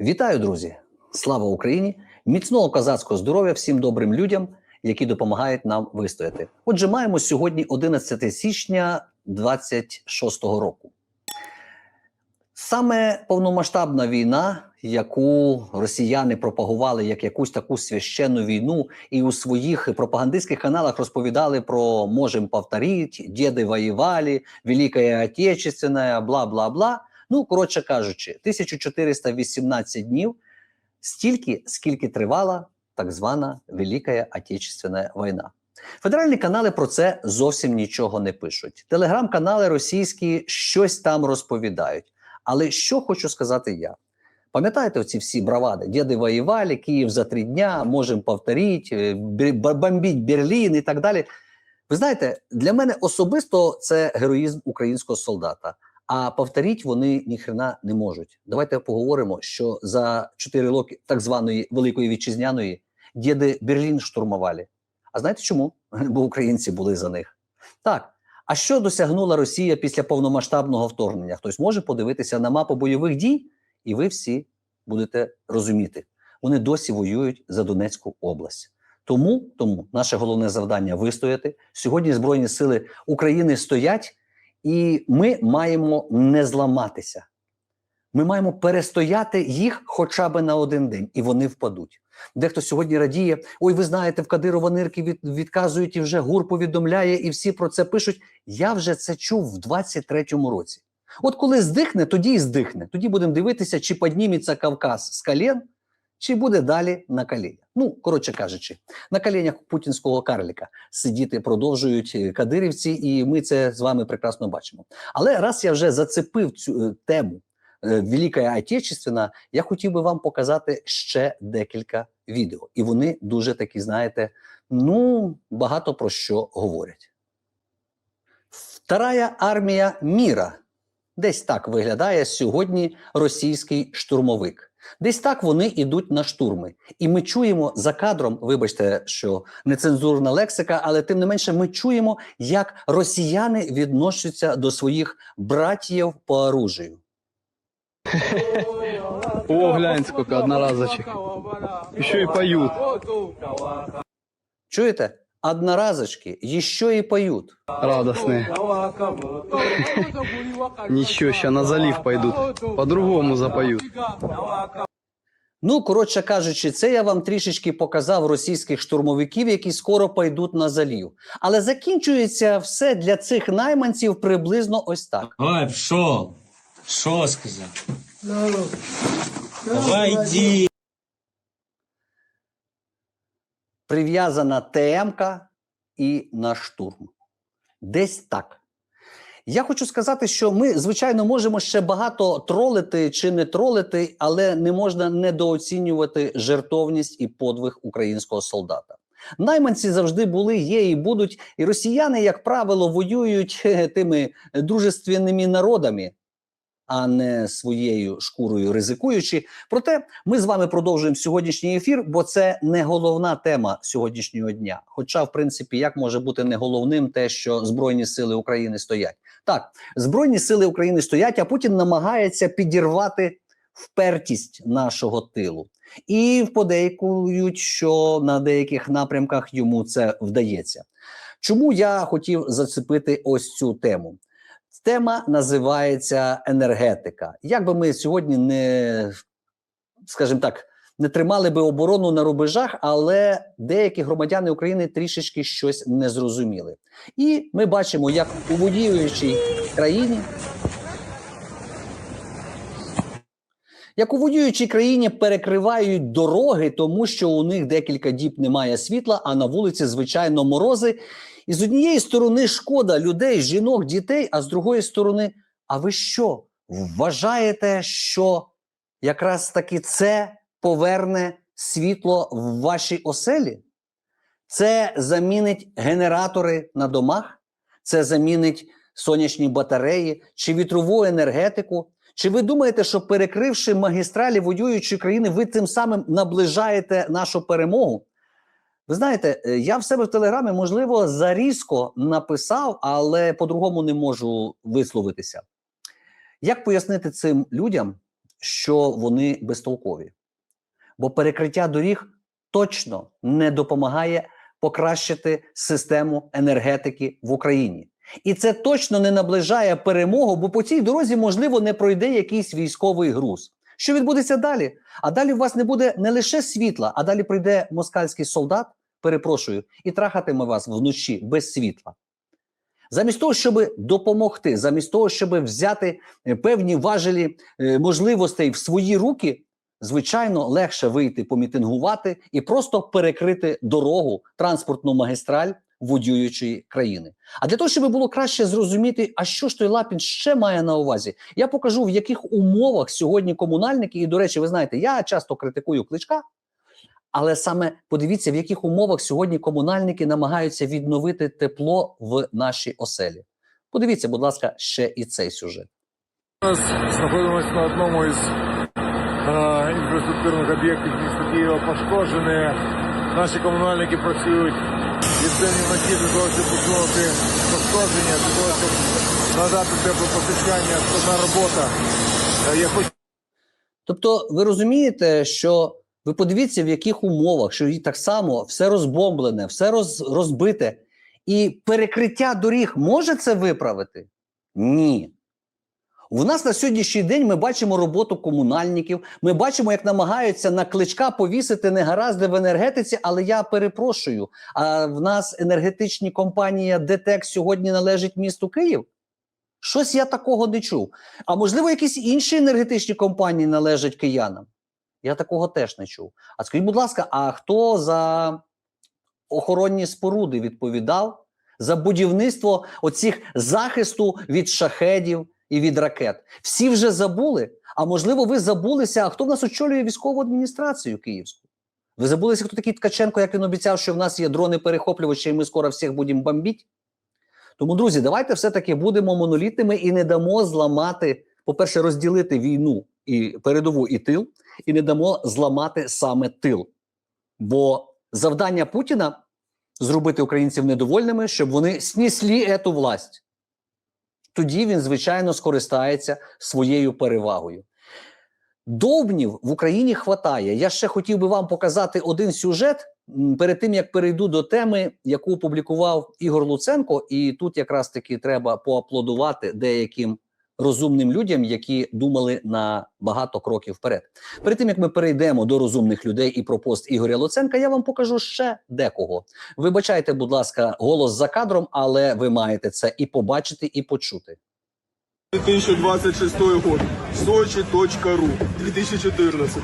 Вітаю, друзі! Слава Україні! Міцного козацького здоров'я всім добрим людям, які допомагають нам вистояти. Отже, маємо сьогодні 11 січня 26-го року. Саме повномасштабна війна, яку росіяни пропагували як якусь таку священну війну, і у своїх пропагандистських каналах розповідали про можем повторити, діди воювали, Велика Отечественна, бла бла бла. Ну, коротше кажучи, 1418 днів стільки, скільки тривала так звана Велика Отечественна війна. Федеральні канали про це зовсім нічого не пишуть. Телеграм-канали російські щось там розповідають. Але що хочу сказати я? Пам'ятаєте оці всі бравади? Діди воювали, Київ за три дня, можемо повторити, бомбіть Берлін і так далі. Ви знаєте, для мене особисто це героїзм українського солдата. А повторіть вони ніхрена не можуть. Давайте поговоримо, що за 4 роки так званої Великої Вітчизняної діди Берлін штурмували. А знаєте чому? Бо українці були за них. Так. А що досягнула Росія після повномасштабного вторгнення? Хтось може подивитися на мапу бойових дій, і ви всі будете розуміти, вони досі воюють за Донецьку область. Тому, тому наше головне завдання вистояти. Сьогодні Збройні сили України стоять, і ми маємо не зламатися. Ми маємо перестояти їх хоча б на один день, і вони впадуть. Дехто сьогодні радіє: ой, ви знаєте, в Кадирова нирки від, відказують, і вже ГУР повідомляє, і всі про це пишуть. Я вже це чув в 23-му році. От коли здихне, тоді і здихне. Тоді будемо дивитися, чи підніметься Кавказ з колен, чи буде далі на колінях. Ну, коротше кажучи, на коленях путінського карліка сидіти продовжують кадирівці, і ми це з вами прекрасно бачимо. Але раз я вже зацепив цю е, тему е, Велика Отечественна, я хотів би вам показати ще декілька відео. І вони дуже такі, знаєте, ну, багато про що говорять. Вторая армія міра. Десь так виглядає сьогодні російський штурмовик. Десь так вони йдуть на штурми. І ми чуємо за кадром, вибачте, що нецензурна лексика, але тим не менше ми чуємо, як росіяни відносяться до своїх братів по оружию. О, глянь, сколько одноразочек. Еще и поют. Чуєте? Одноразочки еще и поют. Радостные. Ничего, сейчас на залив пойдут. По-другому запоют. Ну, коротше кажучи, це я вам трішечки показав російських штурмовиків, які скоро пойдуть на залів. Але закінчується все для цих найманців приблизно ось так. Давай, пшел. Что сказал? Давай иди. Прив'язана ТМК і на штурм. Десь так. Я хочу сказати, що ми, звичайно, можемо ще багато тролити чи не тролити, але не можна недооцінювати жертовність і подвиг українського солдата. Найманці завжди були, є і будуть, і росіяни, як правило, воюють тими дружественними народами, а не своєю шкурою ризикуючи. Проте ми з вами продовжуємо сьогоднішній ефір, бо це не головна тема сьогоднішнього дня. Хоча, в принципі, як може бути не головним те, що Збройні сили України стоять. Так, Збройні сили України стоять, а Путін намагається підірвати впертість нашого тилу. І подейкують, що на деяких напрямках йому це вдається. Чому я хотів зацепити ось цю тему? Тема називається енергетика. Як би ми сьогодні не, скажімо так, не тримали би оборону на рубежах, але деякі громадяни України трішечки щось не зрозуміли. І ми бачимо, як у воюючій країні, як у воюючій країні перекривають дороги, тому що у них декілька діб немає світла, а на вулиці звичайно морози. І з однієї сторони шкода людей, жінок, дітей, а з другої сторони, а ви що? Вважаєте, що якраз таки це поверне світло в вашій оселі? Це замінить генератори на домах, це замінить сонячні батареї чи вітрову енергетику. Чи ви думаєте, що перекривши магістралі воюючої країни, ви тим самим наближаєте нашу перемогу? Ви знаєте, е, я в себе в телеграмі, можливо, зарізко написав, але по-другому не можу висловитися. Як пояснити цим людям, що вони безтолкові. Бо перекриття доріг точно не допомагає покращити систему енергетики в Україні. І це точно не наближає перемогу, бо по цій дорозі, можливо, не пройде якийсь військовий груз. Що відбудеться далі? А далі у вас не буде не лише світла, а далі прийде москальський солдат, перепрошую, і трахатиме вас вночі без світла. Замість того, щоб допомогти, замість того, щоб взяти е, певні важелі е, можливостей в свої руки, звичайно, легше вийти помітингувати і просто перекрити дорогу, транспортну магістраль воюючої країни. А для того, щоб було краще зрозуміти, а що ж той Лапін ще має на увазі, я покажу в яких умовах сьогодні комунальники. І до речі, ви знаєте, я часто критикую кличка. Але саме подивіться, в яких умовах сьогодні комунальники намагаються відновити тепло в нашій оселі. Подивіться, будь ласка, ще і цей сюжет. Зараз знаходимося на одному із е, інфраструктурних об'єктів міста Києва пошкоджені. Наші комунальники працюють від день і вночі для того, щоб усунути пошкодження, для того, щоб надати теплопостачання, складна робота. Е, Я хочу Тобто, ви розумієте, що ви подивіться, в яких умовах, що так само все розбомблене, все роз, розбите, і перекриття доріг може це виправити? Ні. У нас на сьогоднішній день ми бачимо роботу комунальників. Ми бачимо, як намагаються на кличка повісити негаразди в енергетиці. Але я перепрошую. А в нас енергетичні компанія ДТЕК сьогодні належить місту Київ. Щось я такого не чув. А можливо, якісь інші енергетичні компанії належать киянам? Я такого теж не чув. А скажіть, будь ласка, а хто за охоронні споруди відповідав за будівництво оцих захисту від шахедів і від ракет? Всі вже забули. А можливо, ви забулися, а хто в нас очолює військову адміністрацію київську? Ви забулися, хто такий Ткаченко, як він обіцяв, що в нас є дрони-перехоплювачі, і ми скоро всіх будемо бомбити? Тому, друзі, давайте все-таки будемо монолітними і не дамо зламати, по-перше, розділити війну і передову і тил, і не дамо зламати саме тил. Бо завдання Путіна зробити українців недовольними, щоб вони снесли ету власть. Тоді він, звичайно, скористається своєю перевагою. Довбнів в Україні хватає. Я ще хотів би вам показати один сюжет перед тим, як перейду до теми, яку опублікував Ігор Луценко. І тут якраз таки треба поаплодувати деяким розумним людям, які думали на багато кроків вперед. Перед тим як ми перейдемо до розумних людей і про пост Ігоря Луценка, я вам покажу ще декого. Вибачайте, будь ласка, голос за кадром, але ви маєте це і побачити, і почути. 2026 год. Сочи.ру. 2014.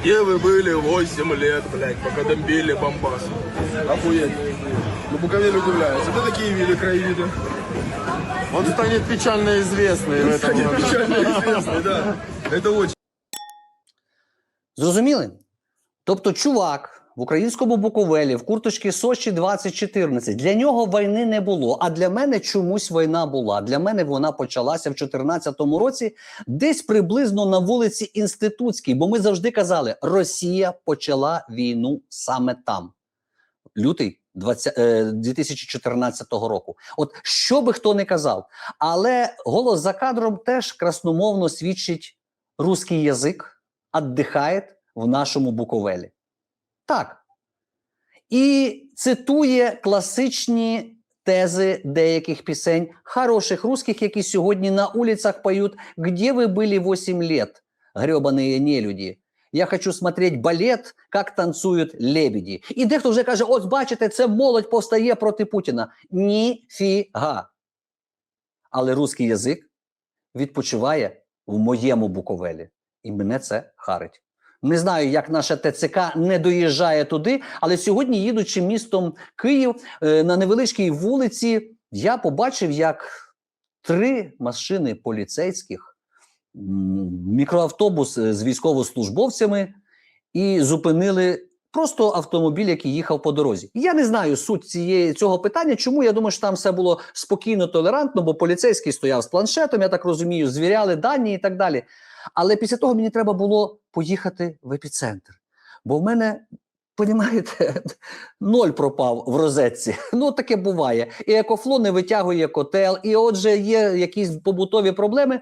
Где вы были 8 лет, блядь, пока бомбили Бомбас? Охуеть. Ну, Буковель удивляется. Это такие виды, краевиды. Он станет печально известный в этом году. Печально известный, да. Это очень. Зрозуміли? Тобто, чувак в українському Буковелі, в курточці Сочі 2014, для нього війни не було. А для мене чомусь війна була. Для мене вона почалася в 2014 році, десь приблизно на вулиці Інститутській. Бо ми завжди казали, Росія почала війну саме там. Лютий 20, е, 2014 року. От що би хто не казав, але голос за кадром теж красномовно свідчить русський язик віддихає в нашому Буковелі. Так. І цитує класичні тези деяких пісень хороших русських, які сьогодні на улицах поють «Где ви були 8 лет, гребаные нелюді? Я хочу смотреть балет, як танцюють лебеді. І дехто вже каже: ось бачите, це молодь повстає проти Путіна. Ніфіга. Але русський язик відпочиває в моєму Буковелі. І мене це харить. Не знаю, як наша ТЦК не доїжджає туди, але сьогодні, їдучи містом Київ е, на невеличкій вулиці, я побачив, як три машини поліцейських, мікроавтобус е, з військовослужбовцями і зупинили просто автомобіль, який їхав по дорозі. Я не знаю суть цієї цього питання. Чому я думаю, що там все було спокійно, толерантно, бо поліцейський стояв з планшетом, я так розумію, звіряли дані і так далі. Але після того мені треба було поїхати в епіцентр. Бо в мене, понімаєте, ноль пропав в розетці. Ну, таке буває. І екофло не витягує котел, і отже, є якісь побутові проблеми.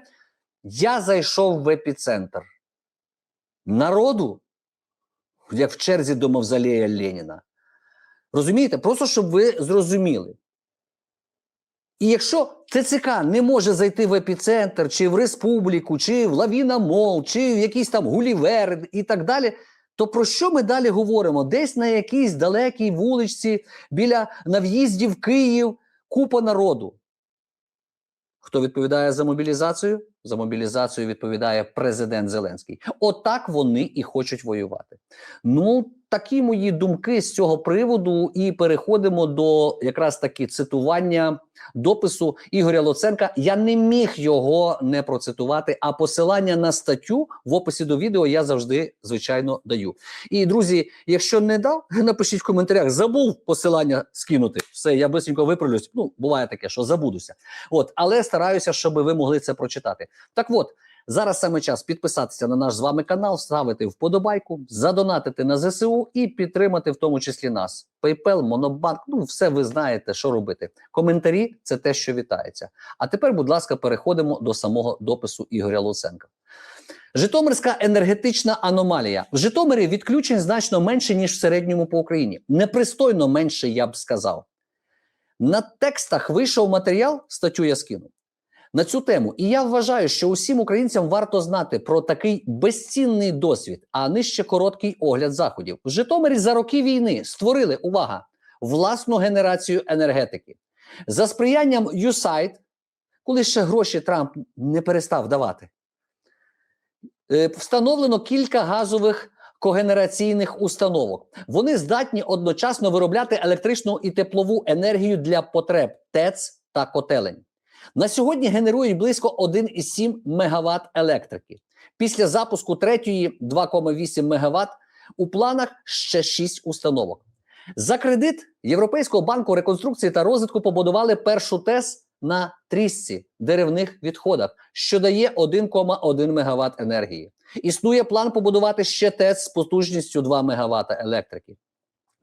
Я зайшов в епіцентр. народу, як в черзі до мавзолея Леніна. Розумієте? Просто щоб ви зрозуміли. І якщо ТЦК не може зайти в епіцентр, чи в республіку, чи в Лавіна Мол, чи в якийсь там Гулівер і так далі, то про що ми далі говоримо? Десь на якійсь далекій вуличці, біля на в'їзді в Київ, купа народу. Хто відповідає за мобілізацію? За мобілізацію відповідає президент Зеленський. Отак вони і хочуть воювати. Ну, такі мої думки з цього приводу, і переходимо до якраз таки цитування допису Ігоря Луценка. Я не міг його не процитувати, а посилання на статтю в описі до відео я завжди звичайно даю. І друзі, якщо не дав, напишіть в коментарях. Забув посилання скинути. Все, я бисенько виправлюсь. Ну, буває таке, що забудуся. От, але стараюся, щоб ви могли це прочитати. Так от. Зараз саме час підписатися на наш з вами канал, ставити вподобайку, задонатити на ЗСУ і підтримати в тому числі нас. PayPal, Монобанк, ну все ви знаєте, що робити. Коментарі це те, що вітається. А тепер, будь ласка, переходимо до самого допису Ігоря Луценка. Житомирська енергетична аномалія. В Житомирі відключень значно менше, ніж в середньому по Україні. Непристойно менше, я б сказав. На текстах вийшов матеріал, статтю я скинув на цю тему. І я вважаю, що усім українцям варто знати про такий безцінний досвід, а нижче короткий огляд заходів. В Житомирі за роки війни створили увага власну генерацію енергетики за сприянням USAID, коли ще гроші Трамп не перестав давати. е, Встановлено кілька газових когенераційних установок. Вони здатні одночасно виробляти електричну і теплову енергію для потреб ТЕЦ та котелень. На сьогодні генерують близько 1,7 МВт електрики. Після запуску третьої 2,8 МВт у планах ще 6 установок. За кредит Європейського банку реконструкції та розвитку побудували першу ТЕС на трісці деревних відходах, що дає 1,1 МВт енергії. Існує план побудувати ще ТЕС з потужністю 2 МВт електрики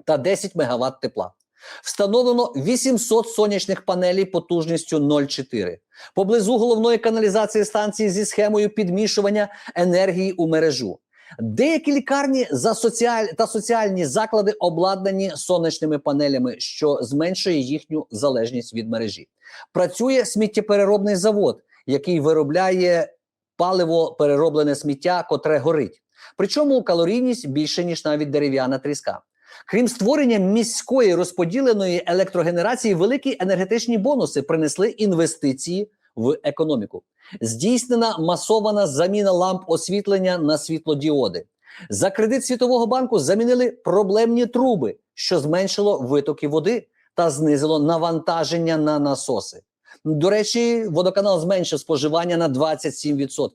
та 10 МВт тепла. Встановлено 800 сонячних панелей потужністю 0,4 поблизу головної каналізації станції зі схемою підмішування енергії у мережу. Деякі лікарні за соціаль... та соціальні заклади обладнані сонячними панелями, що зменшує їхню залежність від мережі. Працює сміттєпереробний завод, який виробляє паливо перероблене сміття, котре горить. Причому калорійність більше ніж навіть дерев'яна тріска. Крім створення міської розподіленої електрогенерації, великі енергетичні бонуси принесли інвестиції в економіку. Здійснена масована заміна ламп освітлення на світлодіоди. За кредит Світового банку замінили проблемні труби, що зменшило витоки води та знизило навантаження на насоси. До речі, водоканал зменшив споживання на 27%.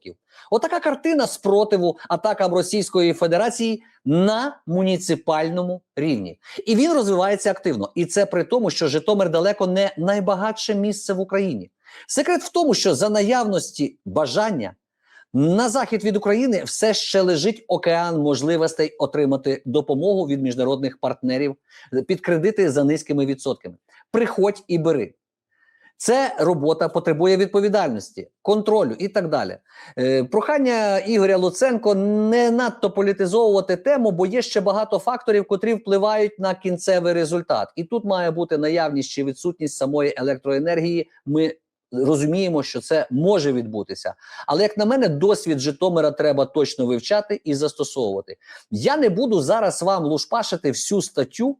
Отака картина спротиву атакам Російської Федерації на муніципальному рівні. І він розвивається активно. І це при тому, що Житомир далеко не найбагатше місце в Україні. Секрет в тому, що за наявності бажання на захід від України все ще лежить океан можливостей отримати допомогу від міжнародних партнерів під кредити за низькими відсотками. Приходь і бери. Це робота потребує відповідальності, контролю і так далі. Е, прохання Ігоря Луценко не надто політизовувати тему, бо є ще багато факторів, котрі впливають на кінцевий результат. І тут має бути наявність чи відсутність самої електроенергії. Ми розуміємо, що це може відбутися. Але як на мене, досвід Житомира треба точно вивчати і застосовувати. Я не буду зараз вам лушпашити всю статтю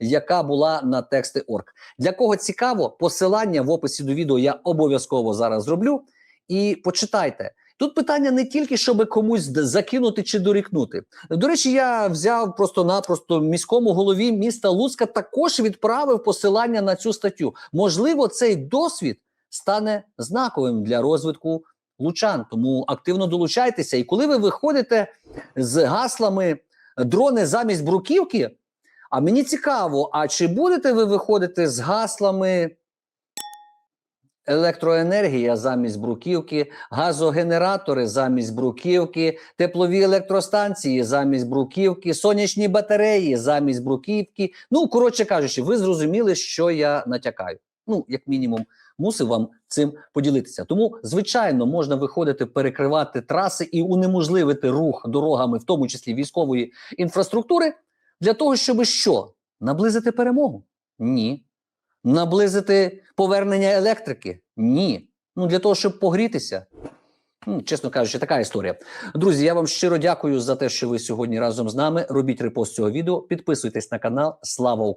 яка була на тексти Орг. Для кого цікаво, посилання в описі до відео я обов'язково зараз зроблю. І почитайте. Тут питання не тільки, щоб комусь закинути чи дорікнути. До речі, я взяв просто-напросто міському голові міста Луцька також відправив посилання на цю статтю. Можливо, цей досвід стане знаковим для розвитку лучан. Тому активно долучайтеся. І коли ви виходите з гаслами дрони замість бруківки. А мені цікаво, а чи будете ви виходити з гаслами електроенергія замість бруківки, газогенератори замість бруківки, теплові електростанції замість бруківки, сонячні батареї замість бруківки? Ну, коротше кажучи, ви зрозуміли, що я натякаю. Ну, як мінімум, мусив вам цим поділитися. Тому, звичайно, можна виходити, перекривати траси і унеможливити рух дорогами, в тому числі військової інфраструктури, для того, щоб що? Наблизити перемогу? Ні. Наблизити повернення електрики? Ні. Ну для того, щоб погрітися. Чесно кажучи, така історія. Друзі, я вам щиро дякую за те, що ви сьогодні разом з нами. Робіть репост цього відео, підписуйтесь на канал. Слава Україні!